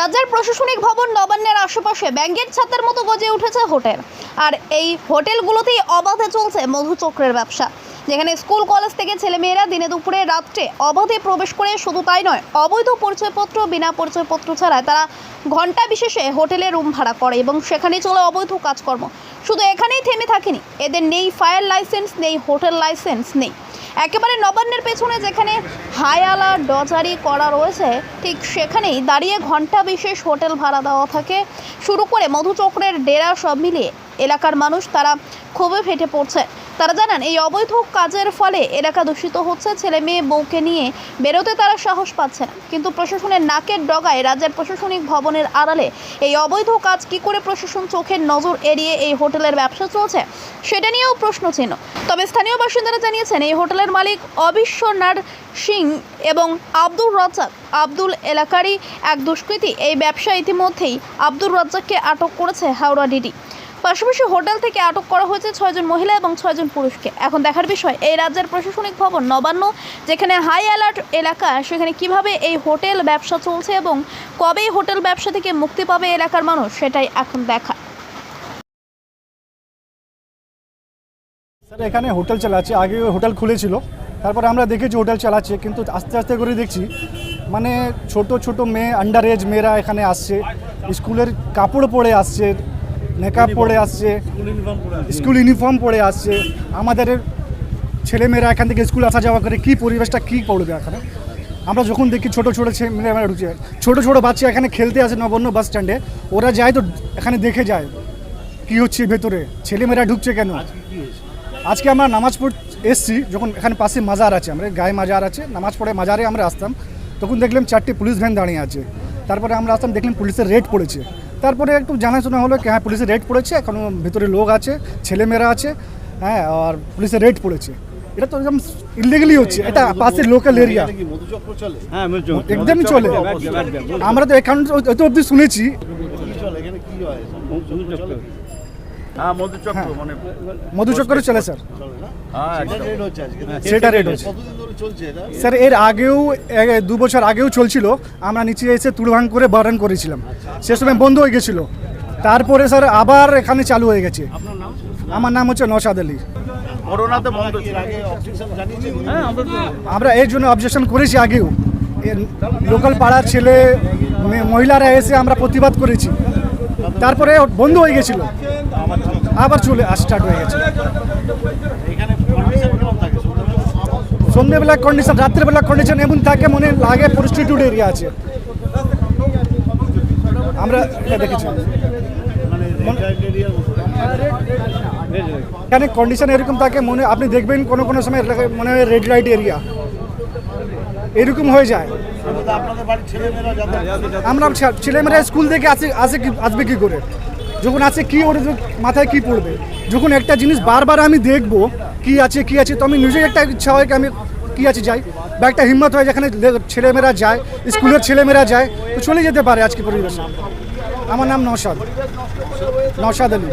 রাজ্যের প্রশাসনিক ভবন নবান্নের আশেপাশে ব্যাঙ্গের ছাতার মতো গজে উঠেছে হোটেল। আর এই হোটেলগুলোতেই অবাধে চলছে মধুচক্রের ব্যবসা। যেখানে স্কুল, কলেজ থেকে ছেলেমেয়েরা দিনে দুপুরে রাত্রে অবাধে প্রবেশ করে শুধু তাই নয়, অবৈধ পরিচয়পত্র, বিনা পরিচয়পত্র ছাড়াই তারা ঘণ্টা বিশেষে হোটেলে রুম ভাড়া করে এবং সেখানেই চলে অবৈধ কাজকর্ম। শুধু এখানেই থেমে থাকেনি, এদের নেই ফায়ার লাইসেন্স, নেই হোটেল লাইসেন্স, নেই। একেবারে নবান্নের পেছনে যেখানে হায়ালা, ডজারি করা রয়েছে, ঠিক সেখানেই দাঁড়িয়ে ঘণ্টা বিশেষ হোটেল ভাড়া দেওয়া থাকে। শুরু করে মধুচক্রের ডেরা সব মিলিয়ে এলাকার মানুষ তারা ক্ষোভে ফেটে পড়ছে। তারা জানান, এই অবৈধ কাজের ফলে এলাকা দূষিত হচ্ছে, ছেলে মেয়ে, বউকে নিয়ে বেরোতে তারা সাহস পাচ্ছে না। কিন্তু প্রশাসনের নাকের ডগায় রাজ্যের প্রশাসনিক ভবনের আড়ালে এই অবৈধ কাজ কি করে প্রশাসন চোখের নজর এড়িয়ে এই হোটেলের ব্যবসা চলছে, সেটা নিয়েও প্রশ্ন চিহ্ন তবে স্থানীয় বাসিন্দারা জানিয়েছেন, এই হোটেলের মালিক অবিশ্বনাথ সিং এবং আব্দুর রাজ্জাক। আব্দুল এলাকারই এক দুষ্কৃতী। এই ব্যবসা ইতিমধ্যেই আব্দুর রাজ্জাককে আটক করেছে হাওড়া ডিডি। পাশাপাশি হোটেল থেকে আটক করা হয়েছে ছয়জন মহিলা এবং ছয়জন পুরুষকে। এখন দেখার বিষয়, এই রাজ্যের প্রশাসনিক ভবন নবান্ন, যেখানে হাই অ্যালার্ট এলাকা, সেখানে কীভাবে এই হোটেল ব্যবসা চলছে এবং কবে হোটেল ব্যবসা থেকে মুক্তি পাবে এলাকার মানুষ, সেটাই এখন দেখা। স্যার, এখানে হোটেল চালাচ্ছে। আগে হোটেল খুলেছিল, তারপরে আমরা দেখেছি হোটেল চালাচ্ছে, কিন্তু আস্তে আস্তে করে দেখছি মানে ছোট ছোট মেয়ে আন্ডার এজ মেয়েরা এখানে আসছে, স্কুলের কাপড় পরে আসছে মেকআপ পরে আসছে স্কুল ইউনিফর্ম পরে আসছে। আমাদের ছেলেমেয়েরা এখান থেকে স্কুল আসা যাওয়া করে কী পরিবেশটা কী পড়বে এখানে? আমরা যখন দেখি ছোট ছোট ছেলেমেয়েরা ঢুকছে। ছোট ছোট বাচ্চা এখানে খেলতে আসে নবান্ন বাস স্ট্যান্ডে ওরা যায় তো এখানে দেখে যায় কী হচ্ছে ভেতরে। ছেলেমেয়েরা ঢুকছে কেন? আজকে আমরা নামাজ পড় এসছি যখন এখানে পাশে মাজার আছে আমরা গায়ে মাজার আছে নামাজ পড়ে মাজারে আমরা আসতাম। তখন দেখলাম চারটে পুলিশ ভ্যান দাঁড়িয়ে আছে। তারপরে আমরা আসতাম দেখলাম পুলিশের রেড পড়েছে। তারপরে একটু জানাশোনা হলো কি হ্যাঁ পুলিশের রেড পড়েছে এখনও ভিতরে লোক আছে ছেলেমেয়েরা আছে হ্যাঁ আর পুলিশের রেড পড়েছে। এটা তো একদম ইলিগালি হচ্ছে এটা পাশের লোকাল এরিয়া হ্যাঁ মধুচক্র। একদমই চলে। আমরা তো এখান অত অব্দি শুনেছি। মধুচক্র হ্যাঁ? মানে চলে স্যার। হ্যাঁ সেটা রেট হচ্ছে স্যার এর আগেও দু বছর আগেও চলছিল। আমরা নিচে এসে তুড়ভাং করে বারণ করেছিলাম। সে সময় বন্ধ হয়ে গেছিল। তারপরে স্যার আবার এখানে চালু হয়ে গেছে। আমার নাম হচ্ছে নসাদ আলী। করোনাতে বন্ধ ছিল। হ্যাঁ আমরা এর জন্য অবজেকশন করেছি আগেও। লোকাল পাড়ার ছেলে মহিলারা এসে আমরা প্রতিবাদ করেছি। তারপরে বন্ধ হয়ে গেছিল। আবার চলে স্টার্ট হয়ে গেছে। সন্ধ্যেবেলা কন্ডিশন রাত্রেবেলা কন্ডিশন এমন থাকে মনে লাগে প্রস্টিটিউট এরিয়া আছে। আমরা এটা দেখেছি। এখানে কন্ডিশন এরকম থাকে মনে আপনি দেখবেন কোনো কোনো সময় মনে হয় রেড লাইট এরিয়া এরকম হয়ে যায়। আমরা ছেলেমেয়েরা স্কুল থেকে আসে আসে আসবে কী করে? যখন আসে কি ওর মাথায় কি পড়বে? যখন একটা জিনিস বারবার আমি দেখব কি আছে কি আছে? তো আমি নিজেই একটা ইচ্ছা হয় কি আমি কি আছে যাই। বা একটা হিম্মত হয় যেখানে ছেলেমেয়েরা যায়, স্কুলের ছেলেমেয়েরা যায়, তো চলে যেতে পারে আজকে পরিবেশে। আমার নাম নওশাদ। নওশাদ আলী।